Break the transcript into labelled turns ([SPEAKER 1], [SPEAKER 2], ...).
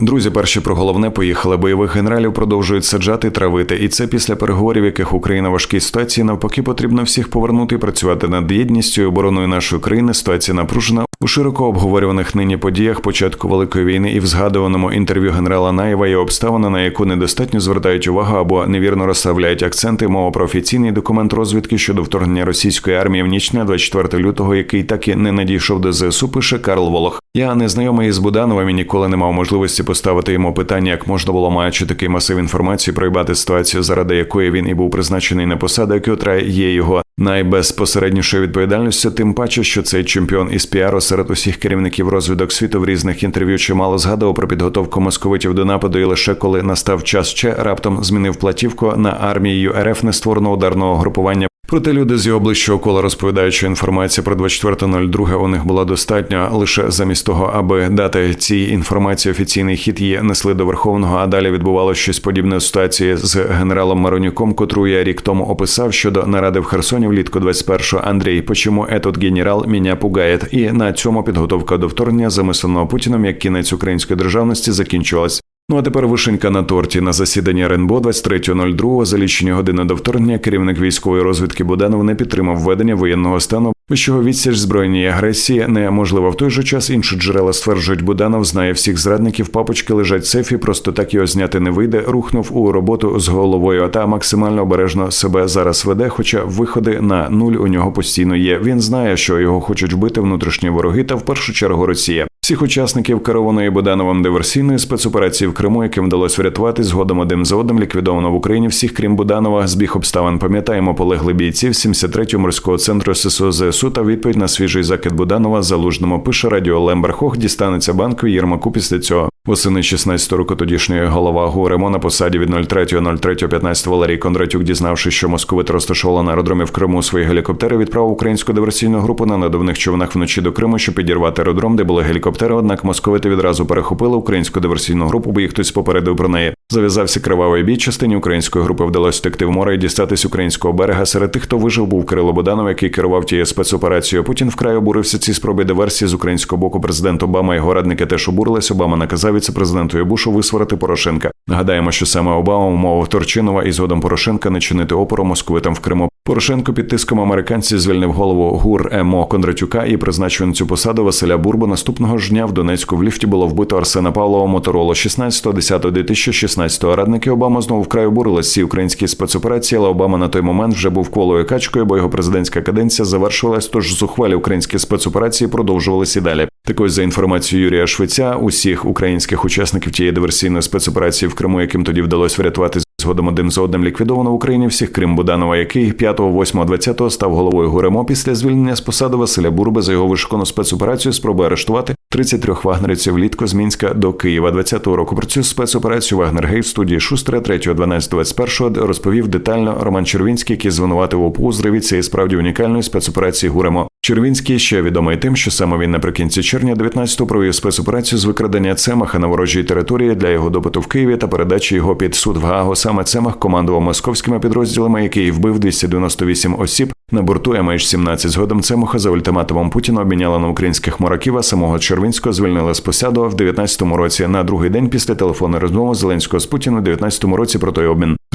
[SPEAKER 1] Друзі, перші про головне поїхали. Бойових генералів продовжують саджати, травити, і це після переговорів, яких Україна важкій ситуації навпаки потрібно всіх повернути і працювати над єдністю і обороною нашої країни. Ситуація напружена у широко обговорюваних нині подіях початку великої війни і в згадуваному інтерв'ю генерала Наєва є обставина, на яку недостатньо звертають увагу або невірно розставляють акценти. Мова про офіційний документ розвідки щодо вторгнення російської армії в ніч на 24 лютого, який так і не надійшов до ЗСУ, пише Карл Волох. Я не знайомий із Будановим і ніколи не мав можливості поставити йому питання, як можна було маючи такий масив інформації, проїбати ситуацію, заради якої він і був призначений на посаду, котра є його найбезпосереднішою відповідальністю, тим паче, що цей чемпіон із піару серед усіх керівників розвідок світу в різних інтерв'ю чимало згадував про підготовку московитів до нападу, і лише коли настав час ще раптом змінив платівку на армію РФ нестворного ударного групування. Проте люди з його ближчого кола розповідають, що інформація про 24.02 у них була достатньо лише замість того, аби дати цій інформації офіційний хід її несли до верховного. А далі відбувалося щось подібне ситуації з генералом Маронюком, котру я рік тому описав щодо наради в Херсоні влітку 21-го. Андрій, почому етот генерал мене пугає? І на цьому підготовка до вторгнення, замисленого Путіном як кінець української державності, закінчилась. Ну а тепер вишенька на торті на засіданні РНБО 23.02 за лічені години до вторгнення керівник військової розвідки Буданов не підтримав введення воєнного стану. Вищого відсіч збройній агресії неможливо в той же час. Інші джерела стверджують, Буданов знає всіх зрадників. Папочки лежать в сейфі, просто так його зняти не вийде. Рухнув у роботу з головою. А Та максимально обережно себе зараз веде. Хоча виходи на нуль у нього постійно є. Він знає, що його хочуть вбити внутрішні вороги, та в першу чергу Росія. Всіх учасників керованої Будановим диверсійної спецоперації в Криму, яким вдалося врятувати згодом один за одним ліквідовано в Україні всіх, крім Буданова, збіг обставин. Пам'ятаємо, полегли бійців 73-го морського центру ССО ЗСУ та відповідь на свіжий закид Буданова залужному пише радіо Лемберхох дістанеться банку Єрмаку після цього. Восени 16 року тодішньої голова ГУРЕМО на посаді від 03.03.15 Валерій Кондратюк, дізнавшись, що московит розташувала на аеродромі в Криму свої гелікоптери, відправив українську диверсійну групу на надувних човнах вночі до Криму, щоб підірвати аеродром, де були гелікоптери. Однак московити відразу перехопили українську диверсійну групу, бо їх хтось попередив про неї. Зав'язався кривавий бій. Частині української групи вдалося втекти в море і дістатись українського берега. Серед тих, хто вижив, був Кирило Боданов, який керував тією спецоперацією. Путін вкрай обурився ці спроби диверсії з українського боку. Президент Обама його радники теж обурились. Обама наказав віце-президенту Бушу висварити Порошенка. Нагадаємо, що саме Обама умовив Торчинова і згодом Порошенка не чинити опору московитам в Криму. Порошенко під тиском американців звільнив голову ГУР ЕМО Кондратюка і призначив на цю посаду Василя Бурбу. Наступного ж дня в Донецьку в ліфті було вбито Арсена Павлова Мотороло 16.10.2016 Радники Обама знову вкрай обурились ці українські спецоперації, але Обама на той момент вже був колою качкою, бо його президентська каденція завершилась. Тож зухвалі українські спецоперації продовжувалися далі. Так ось, за інформацією Юрія Швеця, усіх українських учасників тієї диверсійної спецоперації в Криму, яким тоді вдалося врятувати згодом один за одним ліквідовано в Україні всіх крім Буданова, який 5, 8, 20 став головою ГУРЕМО після звільнення з посади Василя Бурби за його вишукану спецоперацію спроби арештувати 33 вагнерівців влітку з Мінська до Києва 20-го року. Про цю спецоперацію Вагнергейт в студії Шустера 3, 12, 21 розповів детально Роман Червінський, який звинуватив ОПУ у зриві цієї справді унікальної спецоперації ГУРЕМО. Червінський ще відомий тим, що саме він наприкінці червня 19-го провів спецоперацію з викрадення Цемаха на ворожій території для його допиту в Києві та передачі його під суд в Гаагу. Саме Цемах командував московськими підрозділами, який вбив 298 осіб на борту MH17. Згодом Цемаха за ультиматумом Путіна обміняли на українських мораків, а самого Червінського звільнили з посаду в 19-му році. На другий день після телефонної розмови Зеленського з Путіним у 19-му році про той обмін.